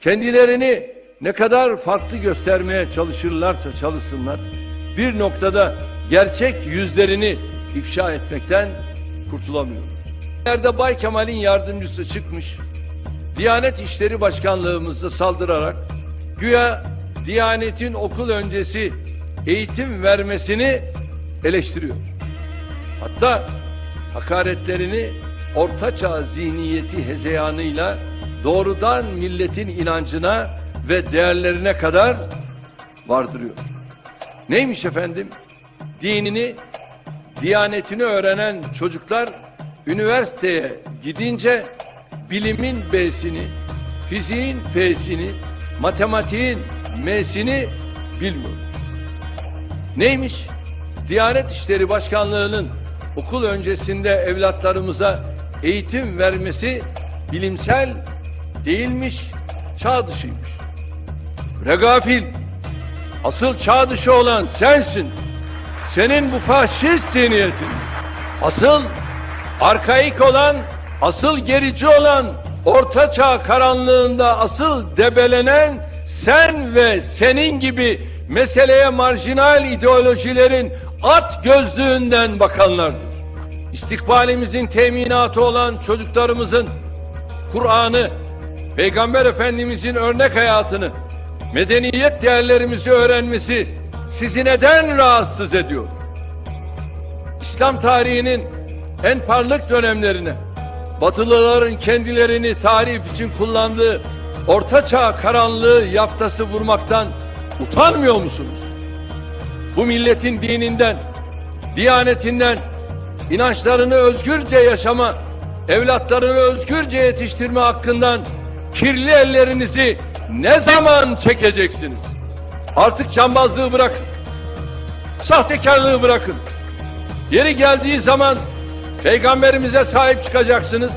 Kendilerini ne kadar farklı göstermeye çalışırlarsa çalışsınlar, bir noktada gerçek yüzlerini ifşa etmekten kurtulamıyor. Nerede Bay Kemal'in yardımcısı çıkmış, Diyanet İşleri Başkanlığımızı saldırarak güya Diyanet'in okul öncesi eğitim vermesini eleştiriyor. Hatta hakaretlerini ortaçağ zihniyeti hezeyanıyla doğrudan milletin inancına ve değerlerine kadar vardırıyor. Neymiş efendim? Dinini, diyanetini öğrenen çocuklar üniversiteye gidince bilimin B'sini, fiziğin F'sini, matematiğin M'sini bilmiyor. Neymiş? Diyanet İşleri Başkanlığı'nın okul öncesinde evlatlarımıza eğitim vermesi bilimsel değilmiş, çağ dışıymış. Regafil, asıl çağ dışı olan sensin. Senin bu faşist zihniyetin. Asıl arkaik olan, asıl gerici olan, orta çağ karanlığında asıl debelenen sen ve senin gibi meseleye marjinal ideolojilerin at gözlüğünden bakanlardır. İstikbalimizin teminatı olan çocuklarımızın Kur'an'ı, Peygamber Efendimizin örnek hayatını, medeniyet değerlerimizi öğrenmesi sizi neden rahatsız ediyor? İslam tarihinin en parlak dönemlerine, Batılıların kendilerini tarif için kullandığı ortaçağ karanlığı yaftası vurmaktan utanmıyor musunuz? Bu milletin dininden, diyanetinden, inançlarını özgürce yaşama, evlatlarını özgürce yetiştirme hakkından kirli ellerinizi ne zaman çekeceksiniz? Artık cambazlığı bırakın. Sahtekarlığı bırakın. Yeri geldiği zaman peygamberimize sahip çıkacaksınız.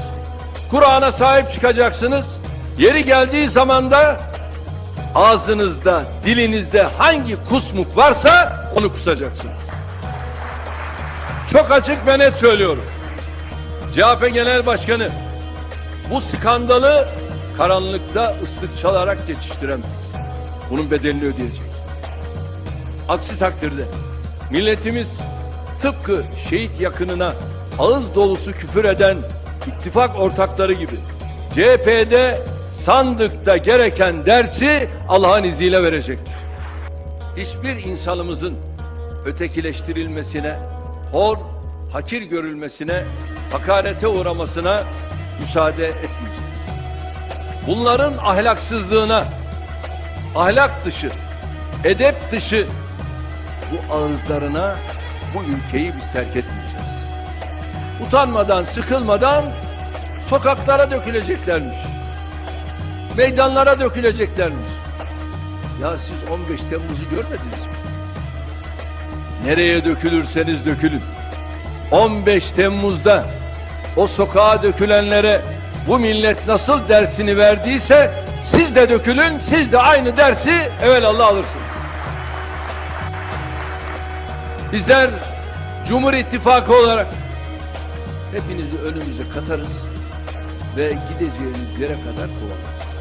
Kur'an'a sahip çıkacaksınız. Yeri geldiği zaman da ağzınızda, dilinizde hangi kusmuk varsa onu kusacaksınız. Çok açık ve net söylüyorum. CHP Genel Başkanı bu skandalı karanlıkta ıslık çalarak geçiştiremez. Bunun bedelini ödeyecek. Aksi takdirde milletimiz tıpkı şehit yakınına ağız dolusu küfür eden ittifak ortakları gibi CHP'de sandıkta gereken dersi Allah'ın izniyle verecektir. Hiçbir insanımızın ötekileştirilmesine, hor, hakir görülmesine, hakarete uğramasına müsaade etmeyeceğiz. Bunların ahlaksızlığına, ahlak dışı, edep dışı bu ağızlarına bu ülkeyi biz terk etmeyeceğiz. Utanmadan, sıkılmadan sokaklara döküleceklermiş. Meydanlara döküleceklermiş. Ya siz 15 Temmuz'u görmediniz mi? Nereye dökülürseniz dökülün. 15 Temmuz'da o sokağa dökülenlere bu millet nasıl dersini verdiyse siz de dökülün, siz de aynı dersi evelallah alırsınız. Bizler Cumhur İttifakı olarak hepinizi önümüze katarız ve gideceğiniz yere kadar kovalarız.